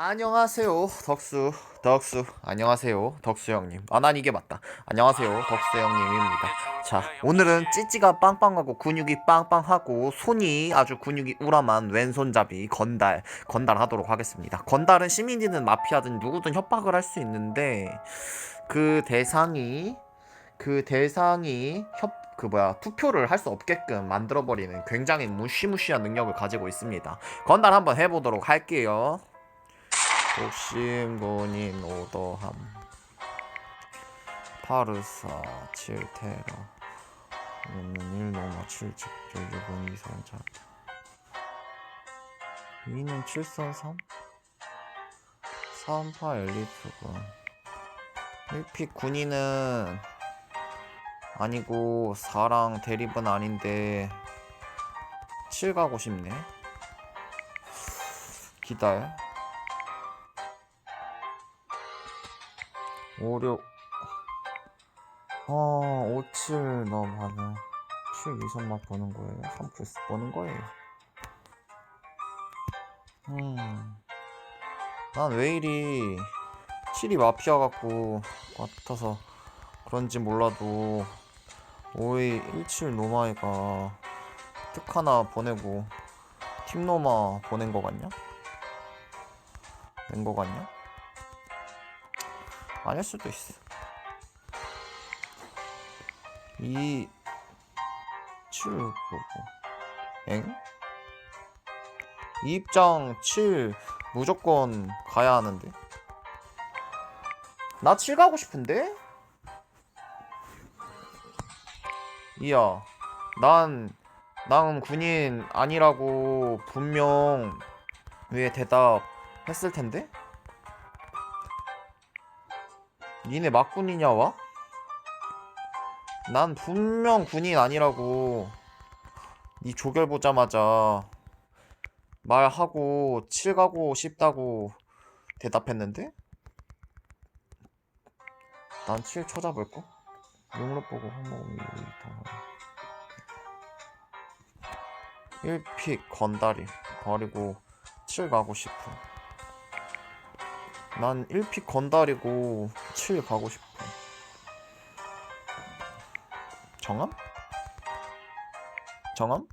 안녕하세요 덕수. 덕수 안녕하세요 덕수 형님. 아 난 이게 맞다. 안녕하세요 덕수 형님입니다. 자 오늘은 찌찌가 빵빵하고 근육이 빵빵하고 손이 아주 근육이 우람한 왼손잡이 건달 건달 하도록 하겠습니다. 건달은 시민이든 마피아든 누구든 협박을 할 수 있는데 그 대상이 그 대상이 협그 뭐야 투표를 할 수 없게끔 만들어버리는 굉장히 무시무시한 능력을 가지고 있습니다. 건달 한번 해보도록 할게요 독심군인 오더함. 파르사 7테라. 얘는 1노마 7직 6은 2선자. 2는 7선 3 3파 엘리트군. 1픽 군인은 아니고 4랑 대립은 아닌데 7 가고 싶네. 기다려 5, 6 어, 5, 7 너무 많아 7 2선만 보는 거예요 3 플러스 보는 거예요 음. 난왜 이리 7이 마피아 같고 같아서 그런지 몰라도 5의 17 노마이가 특 하나 보내고 팀 노마 보낸 거 같냐? 낸 거 같냐? 아닐 수도 있어. 2 7 보고 엥? 이 입장 7 무조건 가야 하는데 나 7 가고 싶은데? 이야 난, 난 군인 아니라고 분명 왜 대답 했을 텐데? 니네 막군이냐 와? 난 분명 군인 아니라고 니 조결 보자마자 말하고 칠 가고 싶다고 대답했는데? 난 칠 쳐잡을거? 용로 보고 다 1픽 건다리 버리고 7 가고 싶어 난 1픽 건달이고 7 가고 싶어. 정함? 정함?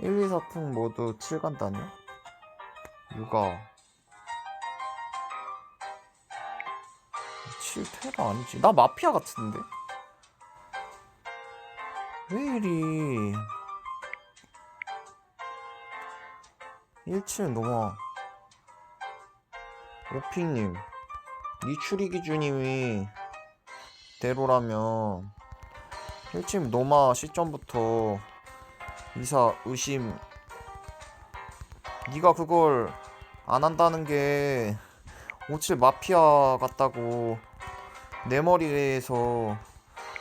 1, 2, 4풍 모두 7 간다네? 육아 7 테가 아니지 나 마피아 같은데? 왜 이리 17 넘어 오핑님, 니 추리 기준임이 대로라면 일침 노마 시점부터 이사 의심 니가 그걸 안 한다는 게 오칠 마피아 같다고 내 머리에서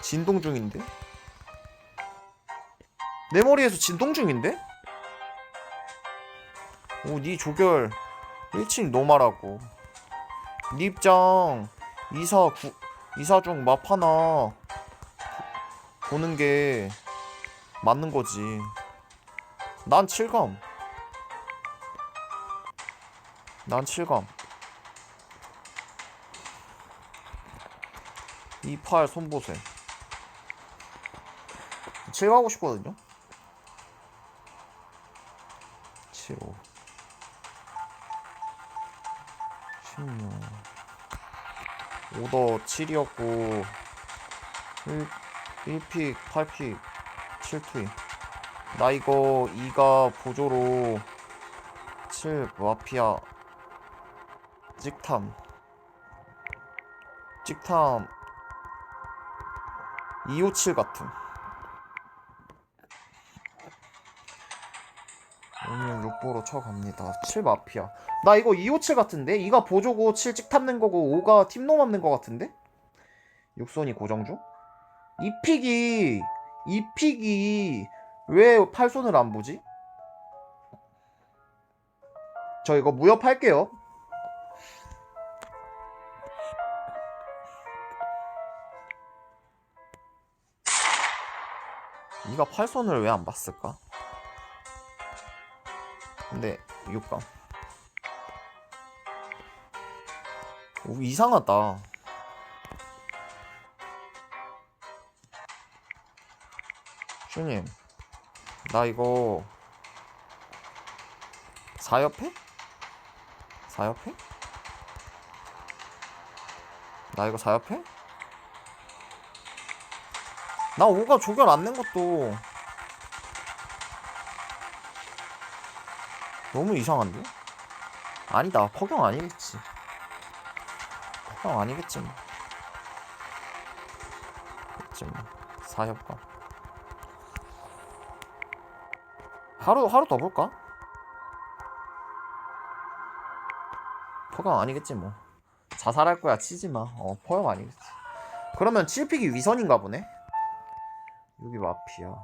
진동 중인데? 내 머리에서 진동 중인데? 오, 니 조결 1층 노마라고 네 입장 이사 구, 이사 중맙 하나 보는 게 맞는 거지. 난 7감. 난 7감. 28 손보세. 7 가고 싶거든요. 7 5 16 오더 7이었고 1, 1픽 8픽 7투이 나 이거 2가 보조로 7 마피아 찍탐. 찍탐. 257 같은 욕보로 쳐갑니다 7 마피아 나 이거 257 같은데? 2가 보조고 7 찍탐는 거고 5가 팀놈 없는 거 같은데? 육손이 고정주? 이 픽이 이 픽이 왜 팔손을 안 보지? 저 이거 무협할게요 이가 팔손을 왜 안 봤을까? 근데 이거 오, 이상하다 주님 나 이거 4옆에? 4옆에? 나 이거 4옆에? 나 5가 조결 안낸 것도 너무 이상한데? 아니다, 퍼경 아니겠지. 퍼경 아니겠지 뭐. 그치 뭐. 4협과. 하루, 하루 더 볼까? 포경 아니겠지 뭐 자살할 거야 치지 마. 어 포경 아니겠지. 그러면 7픽이 위선인가 보네. 여기 마피아.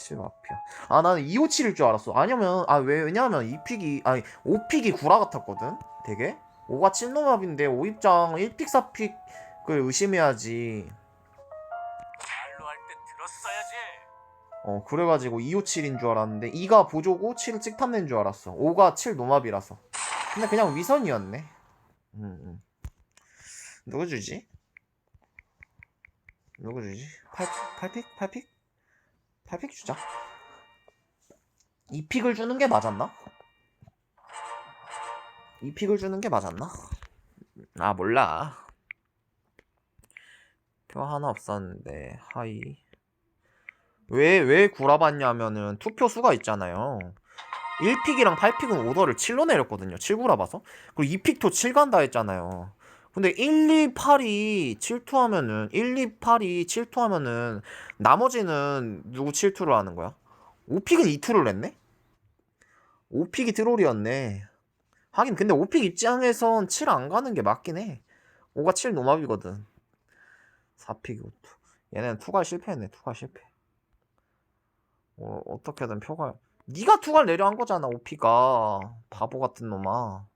7 마피아. 아 나는 257일 줄 알았어. 아니면 아 왜 왜냐면 2픽이 아니 5픽이 구라 같았거든. 되게 5가 7노맙인데 5입장 1픽 4픽을 의심해야지. 말로 할 땐 들었어야지. 어 그래가지고 257인 줄 알았는데 2가 보조고 7을 찍탐낸 줄 알았어 5가 7 노맙이라서 근데 그냥 위선이었네 음, 음. 누구 주지? 누구 주지? 8, 8픽? 8픽? 8픽 주자 2픽을 주는 게 맞았나? 2픽을 주는 게 맞았나? 아 몰라 표 하나 없었는데 하이 왜, 왜 구라봤냐면은 투표 수가 있잖아요. 1픽이랑 8픽은 오더를 7로 내렸거든요. 7 구라 봐서. 그리고 2픽도 7 간다 했잖아요. 근데 1, 2, 8이 7투 하면은, 1, 2, 8이 7투 하면은, 나머지는 누구 7투를 하는 거야? 5픽은 2투를 냈네? 5픽이 트롤이었네. 하긴, 근데 5픽 입장에선 7 안 가는 게 맞긴 해. 5가 7 노맙이거든. 4픽이 5투. 얘네는 투가 실패했네, 투가 실패. 어, 어떻게든 표가 네가 투갈 내려 한 거잖아 오피가 바보 같은 놈아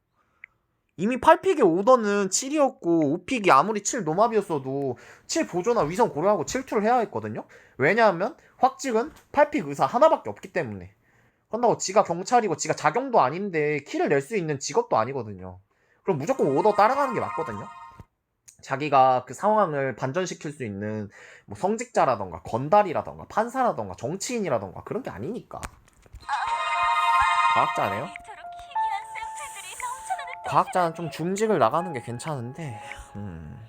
이미 8픽의 오더는 7이었고 5픽이 아무리 7 노맙이었어도 7 보조나 위선 고려하고 7투를 해야 했거든요. 왜냐하면 확직은 8픽 의사 하나밖에 없기 때문에. 그런다고 지가 경찰이고 지가 자경도 아닌데 키를 낼 수 있는 직업도 아니거든요. 그럼 무조건 오더 따라가는 게 맞거든요. 자기가 그 상황을 반전시킬 수 있는 뭐 성직자라던가 건달이라던가 판사라던가 정치인이라던가 그런 게 아니니까. 과학자네요. 과학자는 좀 줌직을 나가는 게 괜찮은데 음,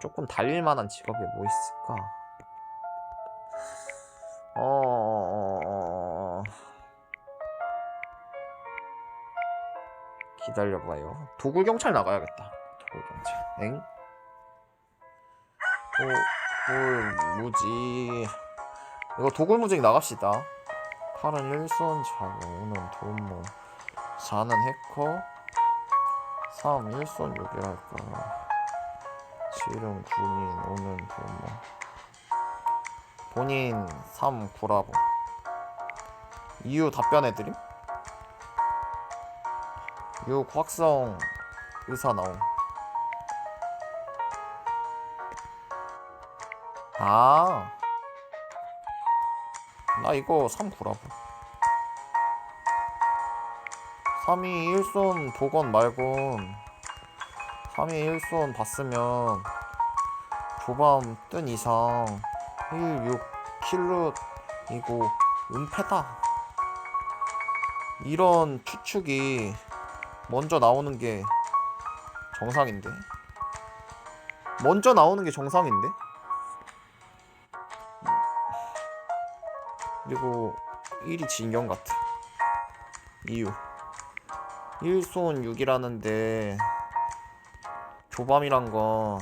조금 달릴 만한 직업이 뭐 있을까? 어. 기다려봐요. 도굴 경찰 나가야겠다. 도굴 경찰. 엥? 도굴 무직. 이거 도굴 무직 나갑시다. 팔은 일손 자고 오는 돈모. 4는 해커 3 1손 6이랄까. 7은 군인 5는 도모. 본인 3 구라보 이유 답변해드림? 6 확성 의사 나옴. 아, 나 이거 3 구라보 3이 1손 복원 말곤. 3이 1손 봤으면 조밤 뜬 이상 1, 6 킬롯이고 은패다. 이런 추측이 먼저 나오는 게 정상인데? 먼저 나오는 게 정상인데? 그리고 1이 진경 같아. 이유 1손 6이라는데 조밤이란 건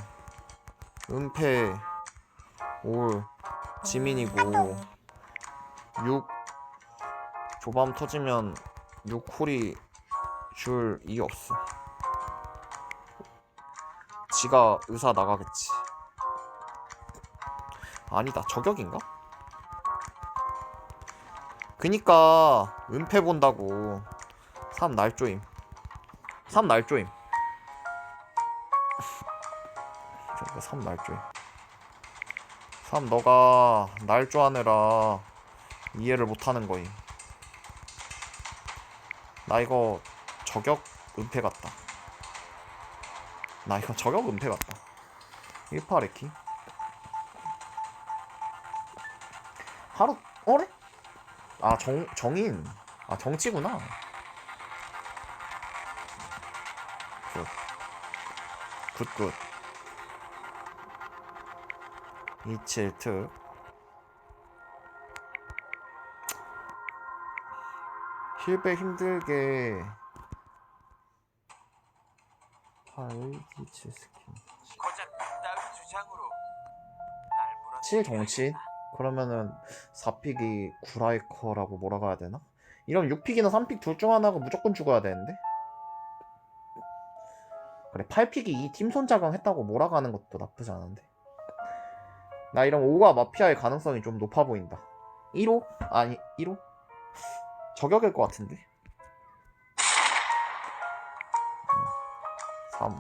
은폐 올 지민이고 6 조밤 터지면 6콜이 줄 이유 없어. 지가 의사 나가겠지. 아니다 저격인가? 그니까 은폐 본다고. 3 날조임 3 날조임. 저거 3 날조임. 3 너가 날조하느라 이해를 못하는 거임. 나 이거 저격 은폐 같다. 나 이거 저격 은폐 같다. 18레키? 하루 어래? 아 정, 정인. 아 정치구나 굿. 굿굿. 27특 힐백 힘들게 8기치 스킨. 고작 따위 주장으로 날 물어 7 정치? 그러면은 4픽이 구라이커라고 뭐라고 해야 되나? 이러면 6픽이나 3픽 둘 중 하나가 무조건 죽어야 되는데? 그래 8픽이 이 팀 손자강 했다고 몰아가는 것도 나쁘지 않은데. 나 이런 5가 마피아의 가능성이 좀 높아 보인다. 1호? 아니 1호? 저격일 것 같은데? 3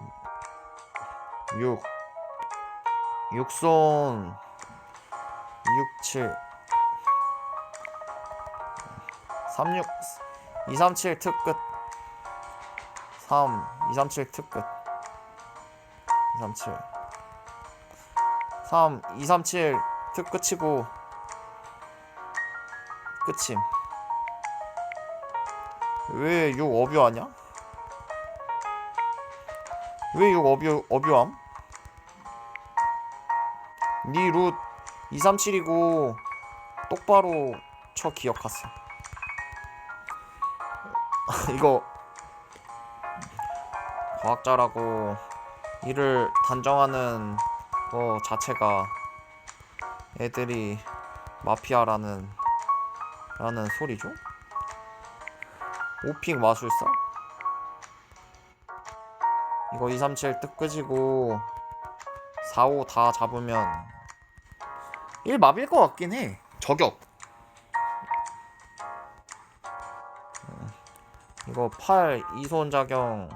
6 육손. 67 36 237 특끝. 3 237 특끝 237 3 237 특끝이고 끝임 왜 6 어뷰하냐? 왜6 어뷰 어뷰함? 니룻 237이고 똑바로 쳐 기억하세요. 이거 과학자라고 이를 단정하는 거 자체가 애들이 마피아라는 라는 소리죠? 오픽 마술사? 이거 237 뜨끄지고 4, 5다 잡으면 1 맙일 것 같긴 해. 저격. 음, 이거 8 이손 작용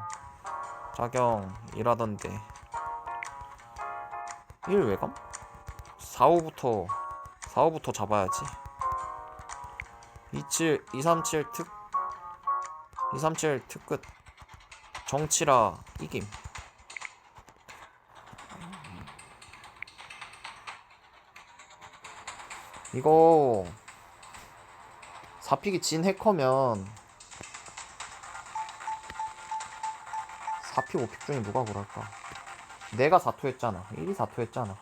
작용이라던데. 1 외감? 4, 5부터 4, 5부터 잡아야지. 27, 237 특, 237 특끝 정치라 이김. 이거 4픽이 진 해커면 4픽 5픽 중에 누가 그럴까? 내가 4투 했잖아. 1이 4투 했잖아.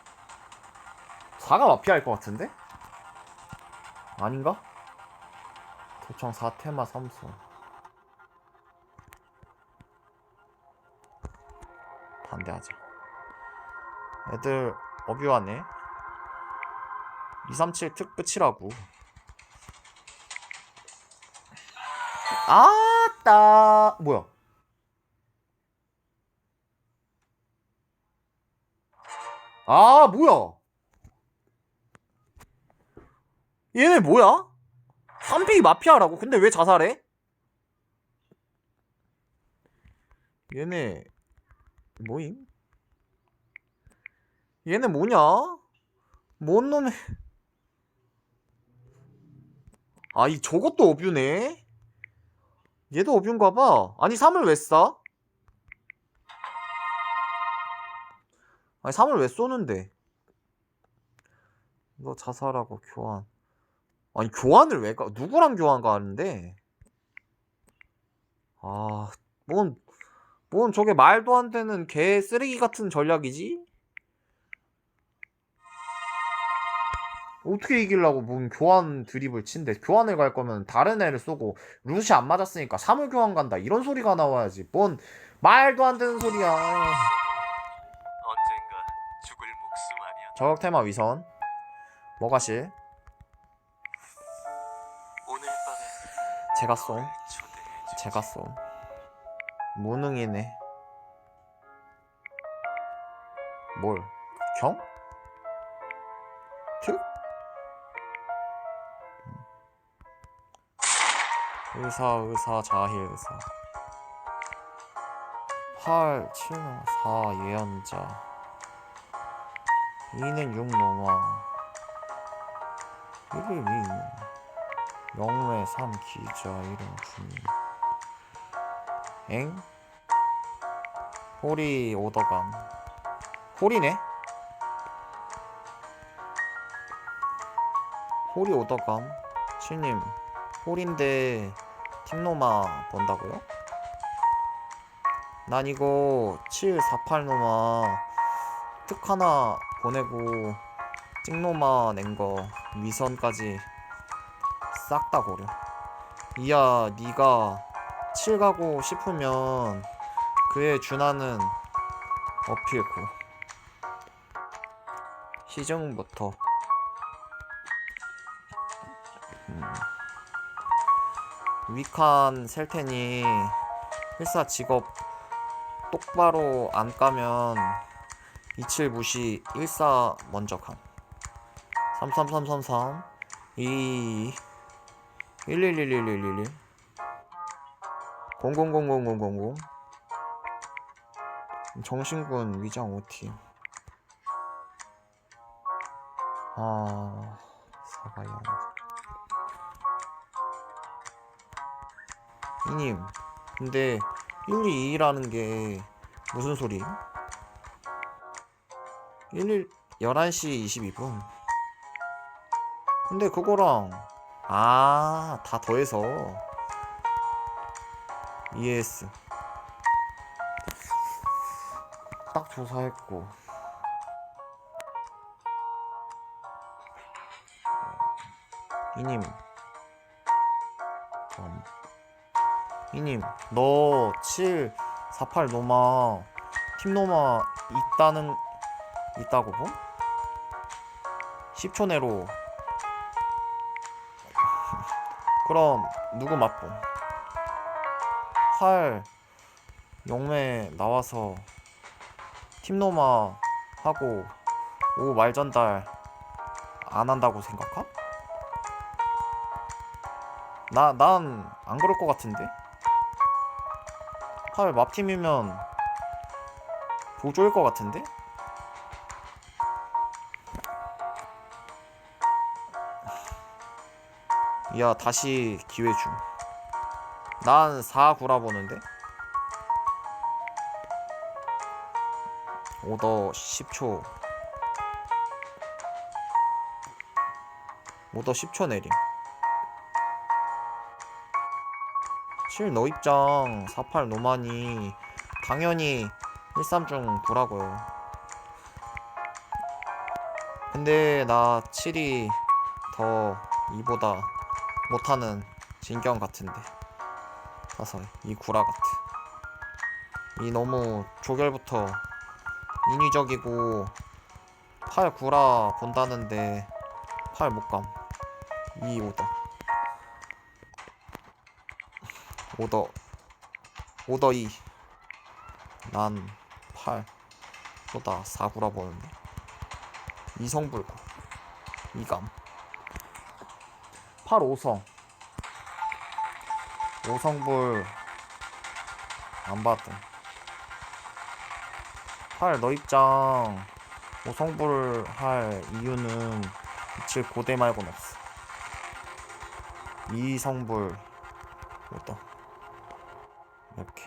4가 마피아일 것 같은데? 아닌가? 도청 4테마 3수 반대하자. 애들 어뷰하네. 237 특 끝이라고. 아따! 뭐야 아 뭐야 얘네 뭐야? 3픽이 마피아라고? 근데 왜 자살해? 얘네 뭐임? 얘네 뭐냐? 뭔 놈의 아, 이 저것도 어뷰네? 얘도 어뷰인가봐. 아니, 3을 왜 쏴? 아니, 3을 왜 쏘는데? 이거 자살하고 교환. 아니, 교환을 왜 가? 누구랑 교환 가는데? 아, 뭔, 뭔 저게 말도 안 되는 개 쓰레기 같은 전략이지? 어떻게 이기려고 뭔 교환 드립을 친대 교환을 갈 거면 다른 애를 쏘고 루시 안 맞았으니까 3을 교환 간다 이런 소리가 나와야지 뭔 말도 안 되는 소리야 저격 테마 위선. 뭐가실? 오늘 밤에 제가 쏨 초대해 제가 쏨 무능이네. 뭘? 경? 특? 의사 의사 자힐 의사. 8 7 4 예언자 2는 6 노마 1일 2 영매 3 기자 1은 군인 엥? 호리 오더감. 호리네? 호리 오더감? 칠님 홀인데 팀노마 본다고요? 난 이거 748 노마 특 하나 보내고 찍노마 낸 거 위선까지 싹 다 고려. 이야 니가 7 가고 싶으면 그에 준하는 어필고 시즌부터. 위칸 셀 테니 회사 직업 똑바로 안 까면 27 무시 14 먼저 감 33333 2 11111111 00000000 정신군 위장 OT 아 사과야 이님 근데 122라는 게 무슨 소리? 11 11시 22분. 근데 그거랑 아 다 더해서 ES 딱 조사했고. 이님. 음. 이님 너 7, 48 노마 팀 노마 있다는 있다고 봄? 10초 내로 그럼 누구 맛봄? 활 용매 나와서 팀 노마 하고 오 말전달 안 한다고 생각함? 나, 난 안 그럴 것 같은데? 팔 맙팀이면 보조일 것 같은데? 야 다시 기회 줌. 난 4, 9라 보는데? 오더 10초. 오더 10초 내림. 7 너 입장. 48 노만이. 당연히 13중 9라고요. 근데 나 7이 더 2보다 못하는 진경 같은데. 가서 이 구라 같아 이 너무 조결부터 인위적이고 팔 구라 본다는데 팔 못감. 이 오더. 오더. 오더 2난8 보다 4구라 보는데. 이성불구 이감 8 5성. 5성불 안 봤던 8 너 입장. 5성불 할 이유는 즉 고대 말고는 없어. 이성불. 오더 이렇게.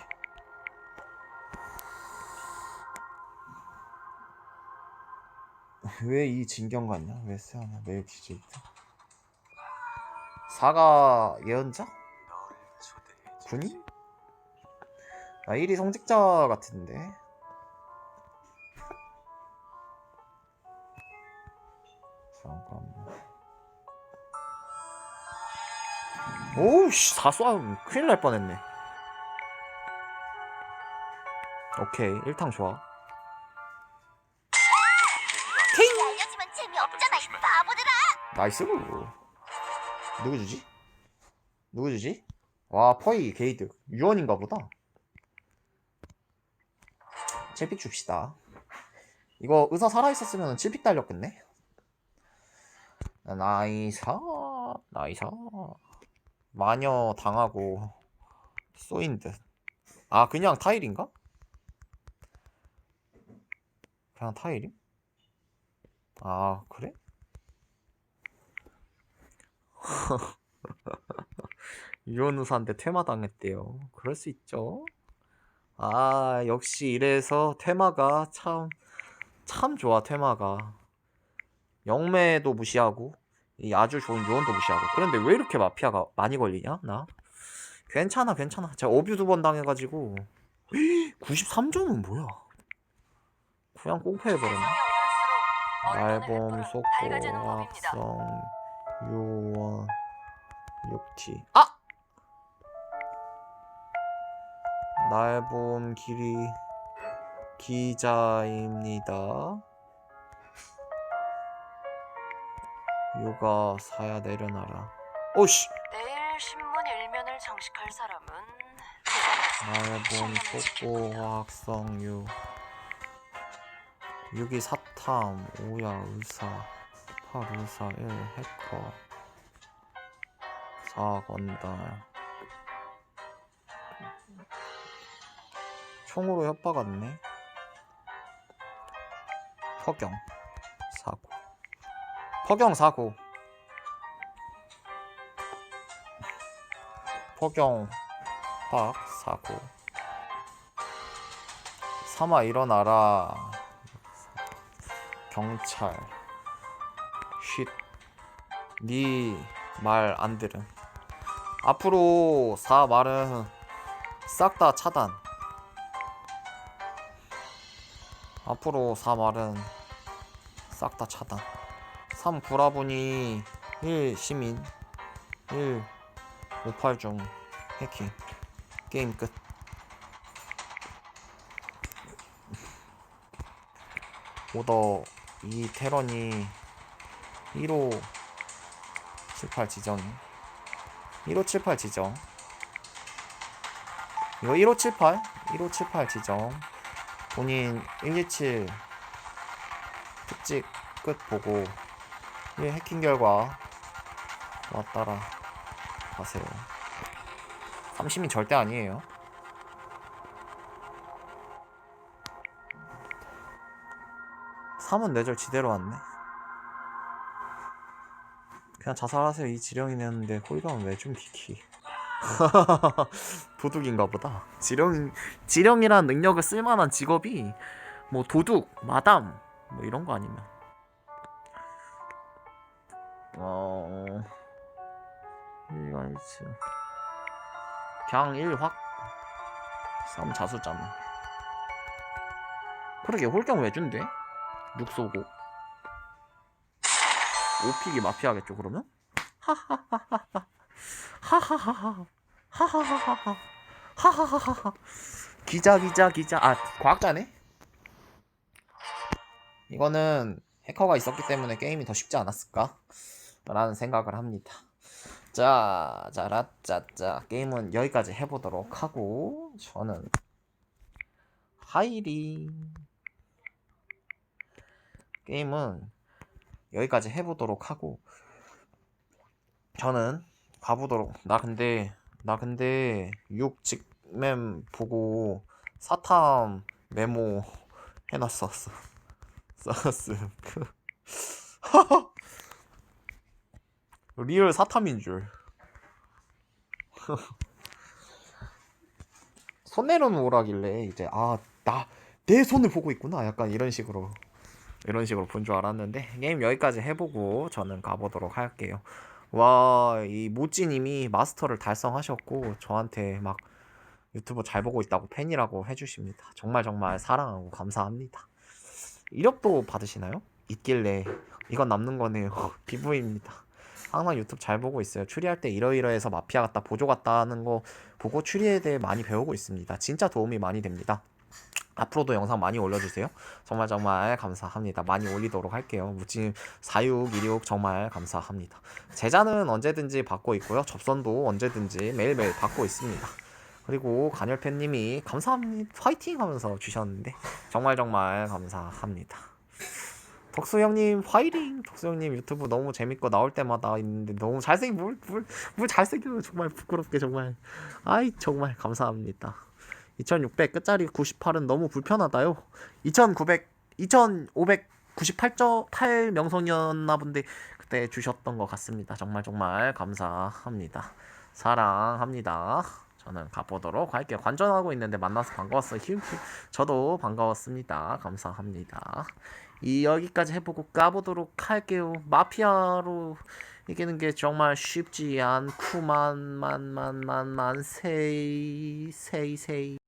왜 이 진경 같냐? 왜 세하냐? 매일 기재 있다. 사가 예언자? 군인? 아 1위 성직자 같은데. 잠깐만. 오우씨 사수하면 큰일 날 뻔했네. 오케이 1탕 좋아. 바보들아 나이스 누구 주지? 누구 주지? 와 퍼이 게이드 유언인가 보다 칠픽 줍시다 이거 의사 살아있었으면 칠픽 달렸겠네 나이사 나이사 마녀 당하고 쏘인 듯아 그냥 타일인가? 그냥 타일임? 아 그래? 유언우사한테 퇴마당했대요. 그럴 수 있죠. 아, 역시 이래서 테마가 참, 참 좋아, 테마가. 영매도 무시하고, 이 아주 좋은 요원도 무시하고. 그런데 왜 이렇게 마피아가 많이 걸리냐, 나? 괜찮아, 괜찮아. 제가 어뷰 두 번 당해가지고. 93점은 뭐야? 그냥 꽁패해버렸네. 날봄, 속보, 학성, 요원, 육티. 아! 날봄 길이 기자입니다. 요가 사야 내려놔라. 오씨! 내일 신문 일면을 장식할 사람은 날봄 속보 화학성유 유기 사탐 오야 의사 8 의사 1 해커. 4 건달 총으로 협박았네. 퍼경 사고. 퍼경 사고. 퍼경 박 사고. 삼아 일어나라. 경찰 쉿니말 안 들음 앞으로 사 말은 싹 다 차단. 앞으로 사 말은 싹 다 차단. 3 구라보니 1 시민 1 58중 해킹. 게임 끝. 오더 이 테런이 1호 78 지정. 1호 78 지정. 이거 1호 78 1호 78 지정. 본인 127 특직 끝 보고 1 해킹 결과 왔다라 가세요. 30이 절대 아니에요. 삼은 뇌절 지대로 왔네. 그냥 자살하세요. 이 지령이 내는데 호의감은 왜 좀 키키. 도둑인가 보다. 지령 지령이란 능력을 쓸만한 직업이 뭐 도둑, 마담 뭐 이런 거 아니면 어. 그냥 1확 3 자수잖아 그러게 홀경 왜 준대? 6 쏘고 5픽이 마피아겠죠 그러면? 하하하하하. 하하하하. 하하하하 하하하하 기자 기자 기자. 아 과학자네? 이거는 해커가 있었기 때문에 게임이 더 쉽지 않았을까? 라는 생각을 합니다. 자, 자라짜짜 게임은 여기까지 해보도록 하고 저는 하이리 게임은 여기까지 해보도록 하고 저는 가보도록 나 근데 나 근데 6 직맨 보고 사탐 메모 해놨었어. 썼음. 그 리얼 사탐인 줄. 손 내려놓으라길래 이제 아 나 내 손을 보고 있구나. 약간 이런 식으로 이런 식으로 본 줄 알았는데 게임 여기까지 해보고 저는 가보도록 할게요. 와 이 모찌님이 마스터를 달성하셨고 저한테 막 유튜브 잘 보고 있다고 팬이라고 해주십니다. 정말 정말 사랑하고 감사합니다. 이력도 받으시나요? 있길래 이건 남는 거네요. 기부입니다. 항상 유튜브 잘 보고 있어요. 추리할 때 이러이러해서 마피아 같다, 보조 같다 하는 거 보고 추리에 대해 많이 배우고 있습니다. 진짜 도움이 많이 됩니다. 앞으로도 영상 많이 올려주세요. 정말 정말 감사합니다. 많이 올리도록 할게요. 무침 사육, 일육 정말 감사합니다. 제자는 언제든지 받고 있고요. 접선도 언제든지 매일매일 받고 있습니다. 그리고 간열팬님이 감사합니다. 화이팅 하면서 주셨는데 정말 정말 감사합니다. 덕수 형님 화이팅! 덕수 형님 유튜브 너무 재밌고 나올 때마다 있는데 너무 잘생긴 뭘 뭘 뭘 잘생겨요 정말 부끄럽게 정말 아이 정말 감사합니다. 2600 끝자리 98은 너무 불편하다요. 2900 2598점 8 명성이었나 본데 그때 주셨던 것 같습니다. 정말 정말 감사합니다. 사랑합니다. 저는 가보도록 할게요. 관전하고 있는데 만나서 반가웠어요. 힘, 힘. 저도 반가웠습니다. 감사합니다. 이 여기까지 해보고 까보도록 할게요. 마피아로 이기는 게 정말 쉽지 않구만 만만만만 세이 세이 세이